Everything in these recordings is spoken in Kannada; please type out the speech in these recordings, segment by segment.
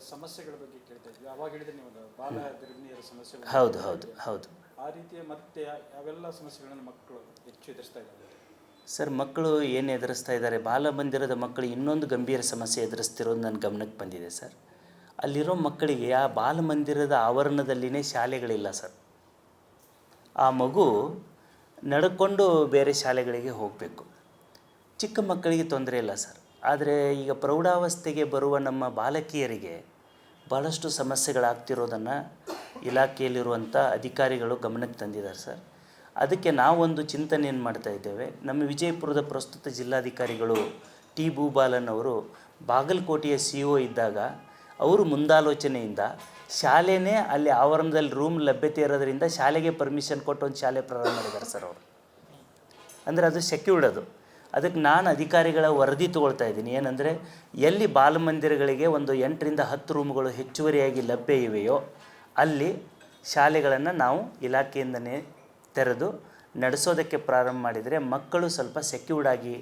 ಸಮಸ್ಯೆಗಳ ಬಗ್ಗೆ ಕೇಳ್ತಾ ಇದ್ವಿ. ಅವಾಗ ಹೇಳಿದ್ರೆ ನೀವು ಬಾಲ ಗರ್ಭಿಣಿಯರ ಸಮಸ್ಯೆ ಹೌದು ಹೌದು ಹೌದು. ಆ ರೀತಿಯ ಮತ್ತೆ ಯಾವೆಲ್ಲ ಸಮಸ್ಯೆಗಳನ್ನು ಮಕ್ಕಳು ಹೆಚ್ಚು ಎದುರಿಸ್ತಾ ಇದ್ದಾರೆ? ಸರ್ ಮಕ್ಕಳು ಏನು ಎದುರಿಸ್ತಾ ಇದ್ದಾರೆ? ಬಾಲಮಂದಿರದ ಮಕ್ಕಳು ಇನ್ನೊಂದು ಗಂಭೀರ ಸಮಸ್ಯೆ ಎದುರಿಸ್ತಿರೋದು ನನ್ನ ಗಮನಕ್ಕೆ ಬಂದಿದೆ ಸರ್. ಅಲ್ಲಿರೋ ಮಕ್ಕಳಿಗೆ ಆ ಬಾಲಮಂದಿರದ ಆವರಣದಲ್ಲಿನೇ ಶಾಲೆಗಳಿಲ್ಲ ಸರ್. ಆ ಮಗು ನಡ್ಕೊಂಡು ಬೇರೆ ಶಾಲೆಗಳಿಗೆ ಹೋಗಬೇಕು. ಚಿಕ್ಕ ಮಕ್ಕಳಿಗೆ ತೊಂದರೆ ಇಲ್ಲ ಸರ್. ಆದರೆ ಈಗ ಪ್ರೌಢಾವಸ್ಥೆಗೆ ಬರುವ ನಮ್ಮ ಬಾಲಕಿಯರಿಗೆ ಭಾಳಷ್ಟು ಸಮಸ್ಯೆಗಳಾಗ್ತಿರೋದನ್ನು ಇಲಾಖೆಯಲ್ಲಿರುವಂಥ ಅಧಿಕಾರಿಗಳು ಗಮನಕ್ಕೆ ತಂದಿದ್ದಾರೆ ಸರ್. ಅದಕ್ಕೆ ನಾವೊಂದು ಚಿಂತನೆಯನ್ನು ಮಾಡ್ತಾ ಇದ್ದೇವೆ. ನಮ್ಮ ವಿಜಯಪುರದ ಪ್ರಸ್ತುತ ಜಿಲ್ಲಾಧಿಕಾರಿಗಳು ಟಿ ಭೂಬಾಲನ್ ಅವರು ಬಾಗಲಕೋಟೆಯ ಸಿ ಒ ಇದ್ದಾಗ ಅವರು ಮುಂದಾಲೋಚನೆಯಿಂದ ಶಾಲೆನೇ ಅಲ್ಲಿ ಆವರಣದಲ್ಲಿ ರೂಮ್ ಲಭ್ಯತೆ ಇರೋದರಿಂದ ಶಾಲೆಗೆ ಪರ್ಮಿಷನ್ ಕೊಟ್ಟು ಒಂದು ಶಾಲೆ ಪ್ರಾರಂಭ ಮಾಡಿದ್ದಾರೆ ಸರ್ ಅವರು. ಅಂದರೆ ಅದು ಸೆಕ್ಯೂರ್ಡ್ ಅದು. ಅದಕ್ಕೆ ನಾನು ಅಧಿಕಾರಿಗಳ ವರದಿ ತೊಗೊಳ್ತಾ ಇದ್ದೀನಿ. ಏನಂದರೆ ಎಲ್ಲಿ ಬಾಲಮಂದಿರಗಳಿಗೆ ಒಂದು ಎಂಟರಿಂದ ಹತ್ತು ರೂಮ್ಗಳು ಹೆಚ್ಚುವರಿಯಾಗಿ ಲಭ್ಯ ಇವೆಯೋ ಅಲ್ಲಿ ಶಾಲೆಗಳನ್ನು ನಾವು ಇಲಾಖೆಯಿಂದನೇ ತೆರೆದು ನಡೆಸೋದಕ್ಕೆ ಪ್ರಾರಂಭ ಮಾಡಿದರೆ ಮಕ್ಕಳು ಸ್ವಲ್ಪ ಸೆಕ್ಯೂರ್ಡ್ ಆಗಿ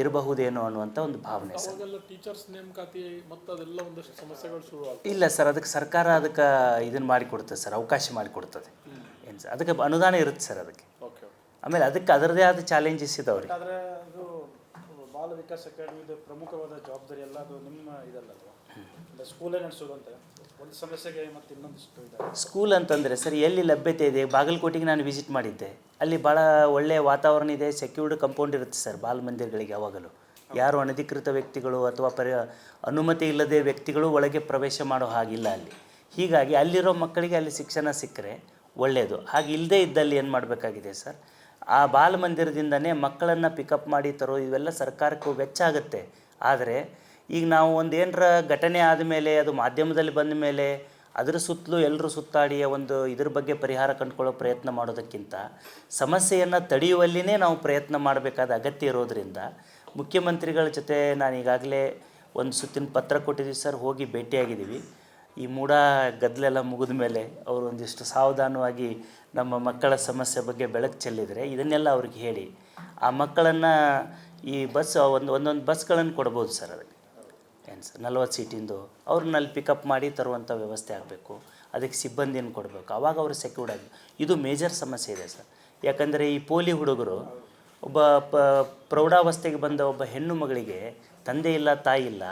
ಇರಬಹುದೇನೋ ಅನ್ನುವಂಥ ಒಂದು ಭಾವನೆ ಸರ್. ಟೀಚರ್ಸ್ ನೇಮಕಾತಿ ಮತ್ತು ಅದೆಲ್ಲ ಒಂದಷ್ಟು ಸಮಸ್ಯೆಗಳು ಶುರು ಇಲ್ಲ ಸರ್ ಅದಕ್ಕೆ ಸರ್ಕಾರ ಅದಕ್ಕೆ ಇದನ್ನು ಮಾಡಿಕೊಡ್ತದೆ ಸರ್ ಅವಕಾಶ ಮಾಡಿಕೊಡ್ತದೆ. ಏನು ಸರ್ ಅದಕ್ಕೆ ಅನುದಾನ ಇರುತ್ತೆ ಸರ್ ಅದಕ್ಕೆ. ಓಕೆ ಆಮೇಲೆ ಅದಕ್ಕೆ ಅದರದೇ ಆದ ಚಾಲೆಂಜಸ್ ಇದಾವೆ ರೀ ಆದರೆ ಅದು ಬಾಲ ವಿಕಾಸ್ ಅಕಾಡೆಮಿದು ಪ್ರಮುಖವಾದ ಜವಾಬ್ದಾರಿ ಎಲ್ಲ ಅದು ನಿಮ್ಮ ಇದಲ್ಲ ಸ್ಕೂಲೇ ನಡೆಸೋದಂತೆ ಒಂದು ಸಮಸ್ಯೆಗೆ ಮತ್ತೆ ಇನ್ನೊಂದಿಷ್ಟು ಇದೆ. ಸ್ಕೂಲ್ ಅಂತಂದರೆ ಸರ್, ಎಲ್ಲಿ ಲಭ್ಯತೆ ಇದೆ? ಬಾಗಲಕೋಟೆಗೆ ನಾನು ವಿಸಿಟ್ ಮಾಡಿದ್ದೆ. ಅಲ್ಲಿ ಭಾಳ ಒಳ್ಳೆಯ ವಾತಾವರಣ ಇದೆ ಸೆಕ್ಯೂರ್ಡ್ ಕಂಪೌಂಡ್ ಇರುತ್ತೆ ಸರ್ ಬಾಲ್ ಮಂದಿರಗಳಿಗೆ ಯಾವಾಗಲೂ. ಯಾರು ಅನಧಿಕೃತ ವ್ಯಕ್ತಿಗಳು ಅಥವಾ ಪರಿ, ಅನುಮತಿ ಇಲ್ಲದೆ ವ್ಯಕ್ತಿಗಳು ಒಳಗೆ ಪ್ರವೇಶ ಮಾಡೋ ಹಾಗಿಲ್ಲ ಅಲ್ಲಿ. ಹೀಗಾಗಿ ಅಲ್ಲಿರೋ ಮಕ್ಕಳಿಗೆ ಅಲ್ಲಿ ಶಿಕ್ಷಣ ಸಿಕ್ಕರೆ ಒಳ್ಳೆಯದು ಹಾಗೆ ಇಲ್ಲದೇ ಇದ್ದಲ್ಲಿ ಏನು ಮಾಡಬೇಕಾಗಿದೆ ಸರ್? ಆ ಬಾಲ ಮಂದಿರದಿಂದನೇ ಮಕ್ಕಳನ್ನು ಪಿಕಪ್ ಮಾಡಿ ತರೋ ಇವೆಲ್ಲ ಸರ್ಕಾರಕ್ಕೂ ವೆಚ್ಚ ಆಗುತ್ತೆ. ಆದರೆ ಈಗ ನಾವು ಒಂದು ಏನರ ಘಟನೆ ಆದಮೇಲೆ ಅದು ಮಾಧ್ಯಮದಲ್ಲಿ ಬಂದ ಮೇಲೆ, ಅದರ ಸುತ್ತಲೂ ಎಲ್ಲರೂ ಸುತ್ತಾಡಿಯ ಒಂದು ಇದ್ರ ಬಗ್ಗೆ ಪರಿಹಾರ ಕಂಡುಕೊಳ್ಳೋ ಪ್ರಯತ್ನ ಮಾಡೋದಕ್ಕಿಂತ ಸಮಸ್ಯೆಯನ್ನು ತಡೆಯುವಲ್ಲಿನೇ ನಾವು ಪ್ರಯತ್ನ ಮಾಡಬೇಕಾದ ಅಗತ್ಯ ಇರೋದರಿಂದ ಮುಖ್ಯಮಂತ್ರಿಗಳ ಜೊತೆ ನಾನು ಈಗಾಗಲೇ ಒಂದು ಸುತ್ತಿನ ಪತ್ರ ಕೊಟ್ಟಿದ್ದೀವಿ ಸರ್, ಹೋಗಿ ಭೇಟಿಯಾಗಿದ್ದೀವಿ. ಈ ಮೂಡ ಗದ್ದಲೆಲ್ಲ ಮುಗಿದ ಮೇಲೆ ಅವರು ಒಂದಿಷ್ಟು ಸಾವಧಾನವಾಗಿ ನಮ್ಮ ಮಕ್ಕಳ ಸಮಸ್ಯೆ ಬಗ್ಗೆ ಬೆಳಕು ಚೆಲ್ಲಿದರೆ ಇದನ್ನೆಲ್ಲ ಅವ್ರಿಗೆ ಹೇಳಿ. ಆ ಮಕ್ಕಳನ್ನು ಈ ಬಸ್, ಒಂದು, ಒಂದೊಂದು ಬಸ್ಗಳನ್ನು ಕೊಡ್ಬೋದು ಸರ್ ಅದಕ್ಕೆ. ಏನು ಸರ್, ನಲ್ವತ್ತು ಸೀಟಿಂದು ಅವ್ರನ್ನ ಅಲ್ಲಿ ಪಿಕಪ್ ಮಾಡಿ ತರುವಂಥ ವ್ಯವಸ್ಥೆ ಆಗಬೇಕು. ಅದಕ್ಕೆ ಸಿಬ್ಬಂದಿನ ಕೊಡಬೇಕು. ಆವಾಗ ಅವರು ಸೆಕ್ಯೂರ್ಡ್ ಆಗಿ ಇದು ಮೇಜರ್ ಸಮಸ್ಯೆ ಇದೆ ಸರ್. ಯಾಕಂದರೆ ಈ ಪೋಲಿ ಹುಡುಗರು ಒಬ್ಬ ಪ ಪ್ರೌಢಾವಸ್ಥೆಗೆ ಬಂದ ಒಬ್ಬ ಹೆಣ್ಣು ಮಗಳಿಗೆ ತಂದೆ ಇಲ್ಲ, ತಾಯಿ ಇಲ್ಲ,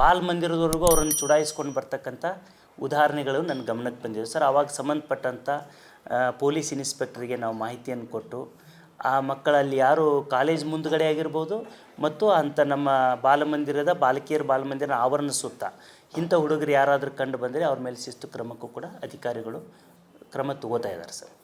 ಬಾಲ್ ಮಂದಿರದವರೆಗೂ ಅವರನ್ನು ಚುಡಾಯಿಸ್ಕೊಂಡು ಬರ್ತಕ್ಕಂಥ ಉದಾಹರಣೆಗಳು ನನ್ನ ಗಮನಕ್ಕೆ ಬಂದಿದೆ ಸರ್, ಆವಾಗ ಸಂಬಂಧಪಟ್ಟಂಥ ಪೊಲೀಸ್ ಇನ್ಸ್ಪೆಕ್ಟರ್ಗೆ ನಾವು ಮಾಹಿತಿಯನ್ನು ಕೊಟ್ಟು, ಆ ಮಕ್ಕಳಲ್ಲಿ ಯಾರು ಕಾಲೇಜ್ ಮುಂದುಗಡೆ ಆಗಿರ್ಬೋದು ಮತ್ತು ಅಂಥ ನಮ್ಮ ಬಾಲಮಂದಿರದ ಬಾಲಕಿಯರ ಬಾಲಮಂದಿರ ಆವರಣ ಸುತ್ತ ಇಂಥ ಹುಡುಗರು ಯಾರಾದರೂ ಕಂಡು ಬಂದರೆ ಅವ್ರ ಮೇಲೆ ಶಿಸ್ತು ಕ್ರಮಕ್ಕೂ ಕೂಡ ಅಧಿಕಾರಿಗಳು ಕ್ರಮ ತಗೋತಾ ಇದ್ದಾರೆ ಸರ್.